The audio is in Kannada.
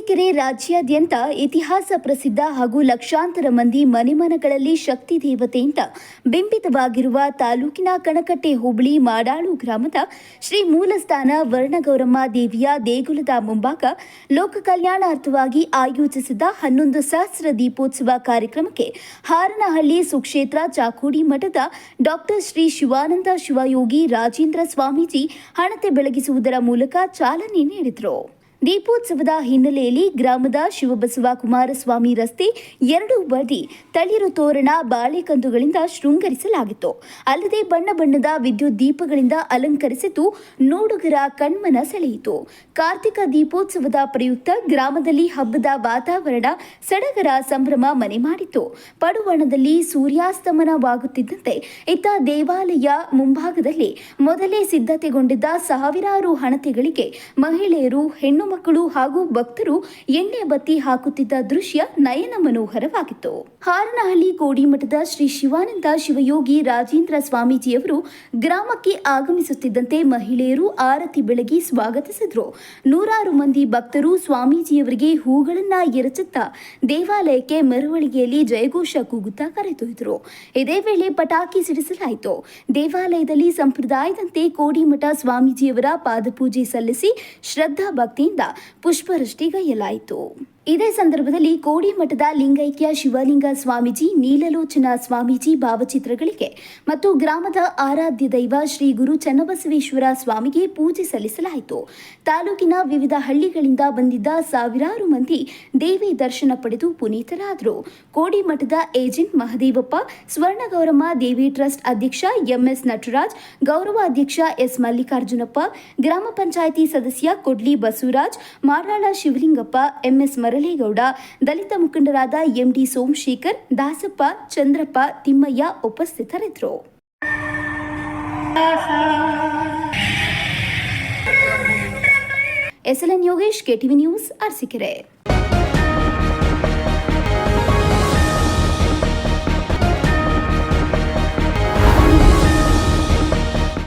ಅರಸೀಕೆರೆ ರಾಜ್ಯಾದ್ಯಂತ ಇತಿಹಾಸ ಪ್ರಸಿದ್ಧ ಹಾಗೂ ಲಕ್ಷಾಂತರ ಮಂದಿ ಮನೆಮನಗಳಲ್ಲಿ ಶಕ್ತಿ ದೇವತೆಯಿಂದ ಬಿಂಬಿತವಾಗಿರುವ ತಾಲೂಕಿನ ಕಣಕಟ್ಟೆ ಹೋಬಳಿ ಮಾಡಾಳು ಗ್ರಾಮದ ಶ್ರೀ ಮೂಲಸ್ಥಾನ ವರ್ಣಗೌರಮ್ಮ ದೇವಿಯ ದೇಗುಲದ ಮುಂಭಾಗ ಲೋಕ ಕಲ್ಯಾಣಾರ್ಥವಾಗಿ ಆಯೋಜಿಸಿದ ಹನ್ನೊಂದು ಸಹಸ್ರ ದೀಪೋತ್ಸವ ಕಾರ್ಯಕ್ರಮಕ್ಕೆ ಹಾರನಹಳ್ಳಿ ಸುಕ್ಷೇತ್ರ ಚಾಕೋಡಿ ಮಠದ ಡಾಕ್ಟರ್ ಶ್ರೀ ಶಿವಾನಂದ ಶಿವಯೋಗಿ ರಾಜೇಂದ್ರ ಸ್ವಾಮೀಜಿ ಹಣತೆ ಬೆಳಗಿಸುವುದರ ಮೂಲಕ ಚಾಲನೆ ನೀಡಿದರು. ದೀಪೋತ್ಸವದ ಹಿನ್ನೆಲೆಯಲ್ಲಿ ಗ್ರಾಮದ ಶಿವಬಸವ ಕುಮಾರಸ್ವಾಮಿ ರಸ್ತೆ ಎರಡು ಬದಿ ತಳಿರು ತೋರಣ ಬಾಳೆಕಂದುಗಳಿಂದ ಶೃಂಗರಿಸಲಾಗಿತ್ತು. ಅಲ್ಲದೆ ಬಣ್ಣ ಬಣ್ಣದ ವಿದ್ಯುತ್ ದೀಪಗಳಿಂದ ಅಲಂಕರಿಸಿದ್ದು ನೋಡುಗರ ಕಣ್ಮನ ಸೆಳೆಯಿತು. ಕಾರ್ತಿಕ ದೀಪೋತ್ಸವದ ಪ್ರಯುಕ್ತ ಗ್ರಾಮದಲ್ಲಿ ಹಬ್ಬದ ವಾತಾವರಣ ಸಡಗರ ಸಂಭ್ರಮ ಮನೆ ಮಾಡಿತು ಪಡುವಣದಲ್ಲಿ ಸೂರ್ಯಾಸ್ತಮನವಾಗುತ್ತಿದ್ದಂತೆ ಇತ್ತ ದೇವಾಲಯ ಮುಂಭಾಗದಲ್ಲಿ ಮೊದಲೇ ಸಿದ್ಧತೆಗೊಂಡಿದ್ದ ಸಾವಿರಾರು ಹಣತೆಗಳಿಗೆ ಮಹಿಳೆಯರು ಹೆಣ್ಣು ಮಕ್ಕಳು ಹಾಗೂ ಭಕ್ತರು ಎಣ್ಣೆ ಬತ್ತಿ ಹಾಕುತ್ತಿದ್ದ ದೃಶ್ಯ ನಯನ ಮನೋಹರವಾಗಿತ್ತು. ಹಾರನಹಳ್ಳಿ ಕೋಡಿಮಠದ ಶ್ರೀ ಶಿವಾನಂದ ಶಿವಯೋಗಿ ರಾಜೇಂದ್ರ ಸ್ವಾಮೀಜಿಯವರು ಗ್ರಾಮಕ್ಕೆ ಆಗಮಿಸುತ್ತಿದ್ದಂತೆ ಮಹಿಳೆಯರು ಆರತಿ ಬೆಳಗಿ ಸ್ವಾಗತಿಸಿದ್ರು. ನೂರಾರು ಮಂದಿ ಭಕ್ತರು ಸ್ವಾಮೀಜಿಯವರಿಗೆ ಹೂಗಳನ್ನ ಎರಚುತ್ತಾ ದೇವಾಲಯಕ್ಕೆ ಮೆರವಣಿಗೆಯಲ್ಲಿ ಜಯಘೋಷ ಕೂಗುತ್ತಾ ಕರೆದೊಯ್ದರು. ಇದೇ ವೇಳೆ ಪಟಾಕಿ ಸಿಡಿಸಲಾಯಿತು. ದೇವಾಲಯದಲ್ಲಿ ಸಂಪ್ರದಾಯದಂತೆ ಕೋಡಿಮಠ ಸ್ವಾಮೀಜಿಯವರ ಪಾದಪೂಜೆ ಸಲ್ಲಿಸಿ ಶ್ರದ್ಧಾ ಭಕ್ತಿಯಿಂದ ಪುಷ್ಪವೃಷ್ಟಿಗೈಯಲಾಯಿತು ಇದೇ ಸಂದರ್ಭದಲ್ಲಿ ಕೋಡಿಮಠದ ಲಿಂಗೈಕ್ಯ ಶಿವಲಿಂಗ ಸ್ವಾಮೀಜಿ, ನೀಲಲೋಚನ ಸ್ವಾಮೀಜಿ ಭಾವಚಿತ್ರಗಳಿಗೆ ಮತ್ತು ಗ್ರಾಮದ ಆರಾಧ್ಯ ದೈವ ಶ್ರೀ ಗುರು ಚನ್ನಬಸವೇಶ್ವರ ಸ್ವಾಮಿಗೆ ಪೂಜೆ ಸಲ್ಲಿಸಲಾಯಿತು. ತಾಲೂಕಿನ ವಿವಿಧ ಹಳ್ಳಿಗಳಿಂದ ಬಂದಿದ್ದ ಸಾವಿರಾರು ಮಂದಿ ದೇವಿ ದರ್ಶನ ಪಡೆದು ಪುನೀತರಾದರು. ಕೋಡಿಮಠದ ಏಜೆಂಟ್ ಮಹದೇವಪ್ಪ, ಸ್ವರ್ಣಗೌರಮ್ಮ ದೇವಿ ಟ್ರಸ್ಟ್ ಅಧ್ಯಕ್ಷ ಎಂಎಸ್ ನಟರಾಜ್, ಗೌರವ ಅಧ್ಯಕ್ಷ ಎಸ್ ಮಲ್ಲಿಕಾರ್ಜುನಪ್ಪ, ಗ್ರಾಮ ಪಂಚಾಯಿತಿ ಸದಸ್ಯ ಕೊಡ್ಲಿ ಬಸವರಾಜ್ ಮಾರಾಳ ಶಿವಲಿಂಗಪ್ಪ, ಎಂಎಸ್ ಮರಳೇಗೌಡ ದಲಿತ ಮುಖಂಡರಾದ ಎಂಡಿ ಸೋಮಶೇಖರ್ ದಾಸಪ್ಪ ಚಂದ್ರಪ್ಪ ತಿಮ್ಮಯ್ಯ ಉಪಸ್ಥಿತರಿದ್ದರು. S L N Yogesh K T V news Arasikere.